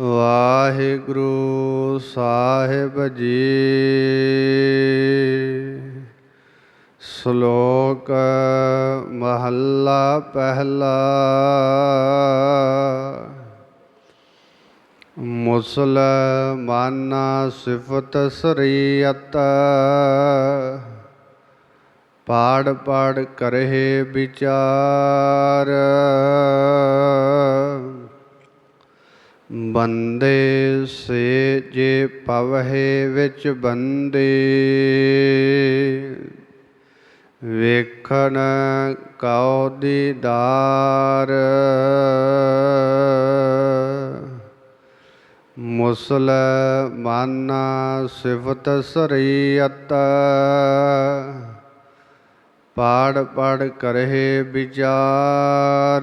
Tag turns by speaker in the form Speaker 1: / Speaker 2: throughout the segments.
Speaker 1: ਵਾਹਿਗੁਰੂ ਸਾਹਿਬ ਜੀ। ਸ਼ਲੋਕ ਮਹੱਲਾ ਪਹਿਲਾ। ਮੁਸਲਮਾਨਾ ਸਿਫਤ ਸਰੀਅਤ। ਪਾੜ ਪਾੜ ਕਰਹਿ ਵਿਚਾਰ। ਬੰਦੇ ਸੇ ਜੇ ਪਵਹਿ ਵਿੱਚ ਬੰਦੇ, ਵੇਖਣ ਕਉ ਦੀਦਾਰ। ਮੁਸਲਮਾਨਾ ਸਿਫਤ ਸਰੀਅਤ ਪਾੜ ਪਾੜ ਕਰਹਿ ਵਿਚਾਰ।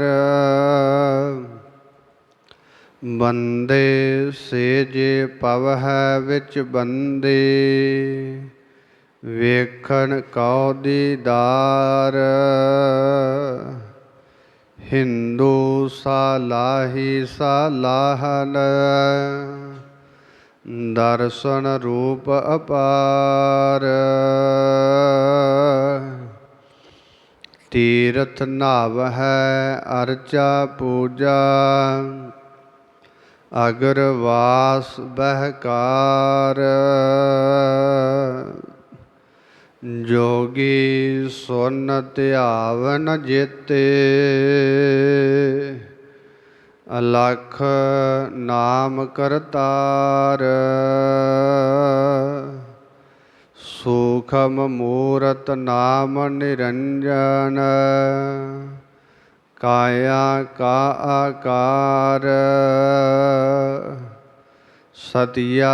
Speaker 1: ਬੰਦੇ ਸੇ ਜੇ ਪਵਹਿ ਵਿੱਚ ਬੰਦੇ, ਵੇਖਣ ਕਉ ਦੀਦਾਰ ਹਿੰਦੂ ਸਾਲਾਹੀ ਸਾਲਾਹਨ ਦਰਸ਼ਨ ਰੂਪ ਅਪਾਰ। ਤੀਰਥ ਨਾਵ ਹੈ ਅਰਚਾ ਪੂਜਾ ਅਗਰਵਾਸ ਬਹਿਕਾਰ ਜੋਗੀ ਸੁਨ ਧਿਆਵਨ ਜੇਤੇ ਅਲਖ ਨਾਮ ਕਰਤਾਰ ਸੂਖਮ ਮੂਰਤ ਨਾਮ ਨਿਰੰਜਨ ਕਾਇਆ ਕਾ ਆਕਾਰ। ਸਤਿਆ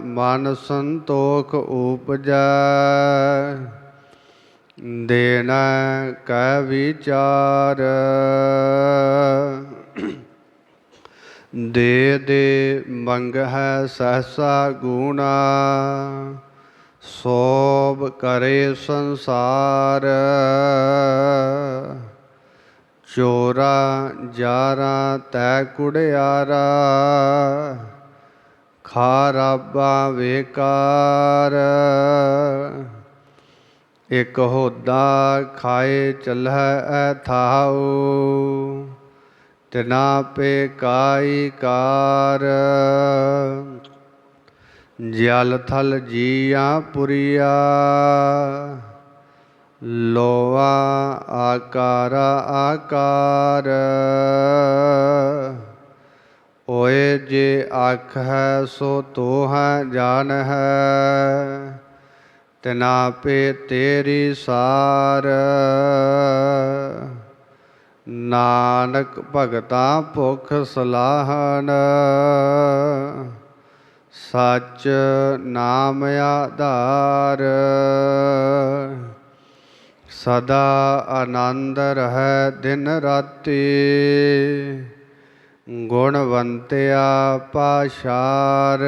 Speaker 1: ਮਨ ਸੰਤੋਖ ਉਪਜੈ। ਦੇਨ ਕੈ ਵਿਚਾਰ। ਦੇ ਦੇ ਮੰਗ ਹੈ ਸਹਸਾ ਗੁਣਾ। ਸੋਭ ਕਰੇ ਸੰਸਾਰ। ਚੋਰਾ ਜਾਰਾ ਤੈ ਕੁੜਿਆਰਾ ਖਾਰਾਬਾ ਵੇਕਾਰ। ਇਕ ਹੋਦਾ ਖਾਏ ਚਲਹਿ ਥਾਉ, ਤਿਨਾ ਪੇ ਕਾਈ ਕਾਰ। ਜਲ ਥਲ ਜੀਆ ਪੁਰੀਆ ਲੋਵਾ ਆਕਾਰਾ ਆਕਾਰ। ਓਏ ਜੇ ਆਖ ਹੈ ਸੋ ਤੋ ਹੈ ਜਾਣ ਹੈ। ਤਿਨਾ ਪੇ ਤੇਰੀ ਸਾਰ। ਨਾਨਕ ਭਗਤਾ ਭੁਖ ਸਲਾਹਨ ਸਚ ਨਾਮ ਆਧਾਰ। ਸਦਾ ਆਨੰਦ ਰਹਿ ਦਿਨ ਰਾਤੀ। ਗੁਣਵੰਤਿਆ ਪਾਸ਼ਾਰ,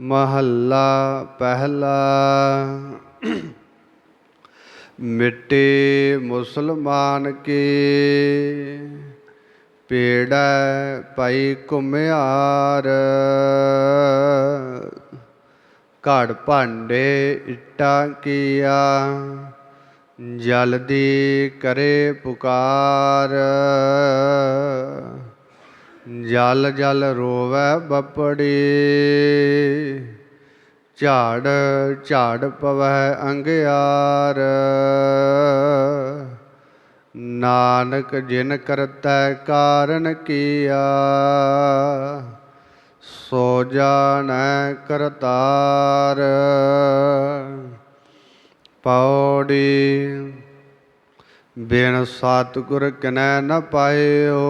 Speaker 1: ਮਹੱਲਾ ਪਹਿਲਾ। ਮਿੱਟੇ ਮੁਸਲਮਾਨ ਕੇ, ਪੇੜੈ ਪਈ ਕੁਮਿਆਰ ਘੜ ਭਾਂਡੇ ਇੱਟਾਂ ਕੀਆ, ਜਲਦੀ ਕਰੇ ਪੁਕਾਰ। ਜਲ ਜਲ ਰੋਵੈ ਬਪੜੀ, ਝਾੜ ਝਾੜ ਪਵੈ ਅੰਗਿਆਰ। ਨਾਨਕ ਜਿਨ ਕਰਤੈ ਕਾਰਨ ਕੀਆ ਸੋ ਜਾਣੈ ਕਰਤਾਰ, ਪੌੜੀ ਬਿਨ ਸਤਿਗੁਰ ਕਿਨੈ ਨ ਪਾਇਓ,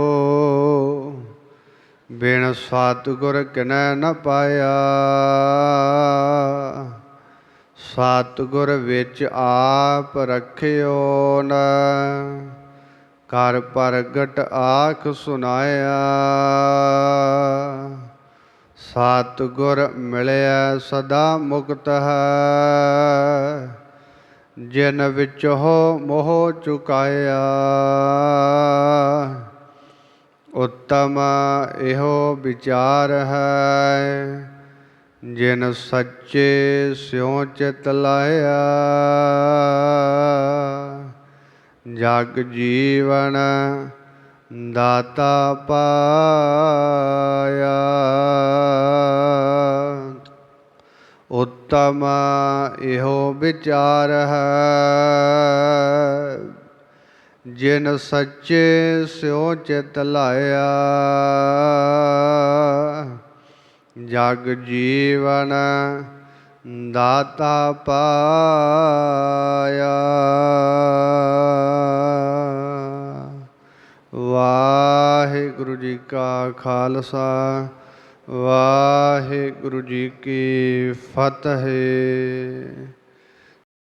Speaker 1: ਬਿਨ ਸਤਿਗੁਰ ਕਿਨੈ ਨ ਪਾਇਆ। ਸਤਿਗੁਰ ਵਿੱਚ ਆਪ ਰਖਿਓ ਨ ਕਰ ਪ੍ਰਗਟ ਆਖ ਸੁਨਾਇਆ। ਸਤਿਗੁਰ ਮਿਲਿਆ ਸਦਾ ਮੁਕਤ ਹੈ। ਜਿਨ ਵਿੱਚ ਹੋ ਮੋਹ ਚੁਕਾਇਆ, ਉੱਤਮ ਇਹੋ ਵਿਚਾਰ ਹੈ। ਜਿਨ ਸੱਚੇ ਸਿਉ ਚਿਤ ਲਾਇਆ, ਜਗ ਜੀਵਨ ਦਾਤਾ ਪਾਇਆ। ਉਤਮ ਇਹੋ ਵਿਚਾਰ ਹੈ। ਜਿਨ ਸੱਚੇ ਸਿਉ ਚਿਤ ਲਾਇਆ, ਜਗ ਜੀਵਨ ਦਾਤਾ ਪਾਇਆ। ਵਾਹਿਗੁਰੂ ਜੀ ਕਾ ਖਾਲਸਾ ਵਾਹਿਗੁਰੂ ਜੀ ਕੀ ਫਤਿਹ।